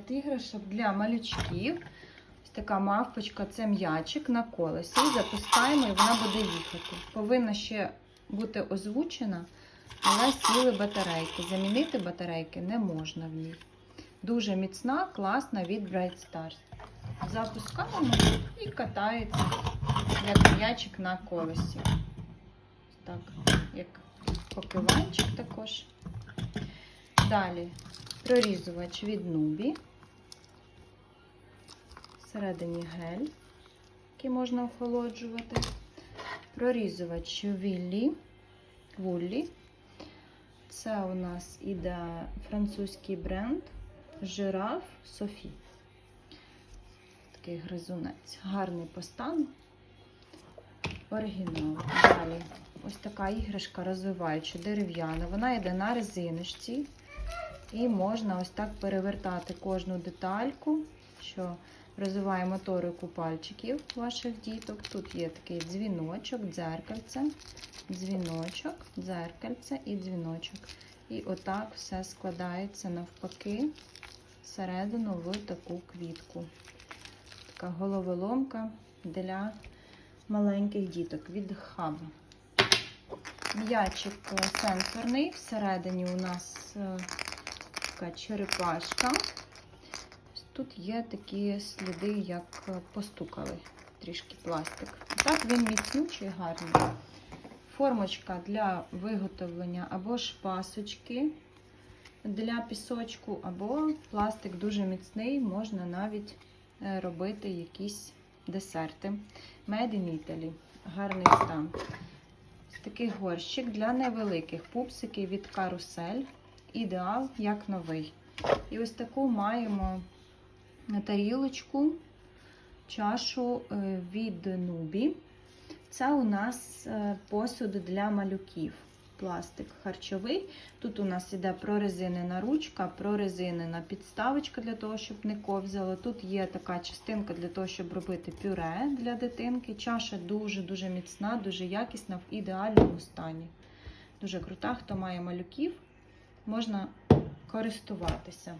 огляд іграшок для малючків. Ось така мавпочка це м'ячик на колесі. Запускаємо і вона буде їхати. Повинна ще бути озвучена, але сіли батарейки. Замінити батарейки не можна в ній. Дуже міцна, класна від Bright Stars. Запускаємо і катається як м'ячик на колесі. Так, як покриванчик також. Далі прорізувач від Нубі. Всередині гель, який можна охолоджувати. Прорізувач Віллі. Вуллі. Це у нас іде французький бренд Жираф Софі. Такий гризунець. Гарний по стану. Оригінал. Далі ось така іграшка розвиваюча, дерев'яна. Вона йде на резиночці. І можна ось так перевертати кожну детальку, що розвиває моторику пальчиків ваших діток. Тут є такий дзвіночок, дзеркальце, дзвіночок, дзеркальце і дзвіночок. І отак все складається навпаки всередину в таку квітку. Така головоломка для маленьких діток від хаба. М'ячик сенсорний. Всередині у нас е, така черепашка. Тут є такі сліди, як постукали трішки пластик. Так він міцнючий, гарний. Формочка для виготовлення або ж пасочки для пісочку, або пластик дуже міцний, можна навіть е, робити якісь десерти. Made in Italy. Гарний стан. Такий горщик для невеликих пупсиків від карусель. Ідеал як новий. І ось таку маємо тарілочку, чашу е, від Нубі. Це у нас е, посуд для малюків. Пластик харчовий. Тут у нас іде прорезинена ручка, прорезинена підставочка для того, щоб не ковзало. Тут є така частинка для того, щоб робити пюре для дитинки. Чаша дуже-дуже міцна, дуже якісна, в ідеальному стані. Дуже крута, хто має малюків, можна користуватися.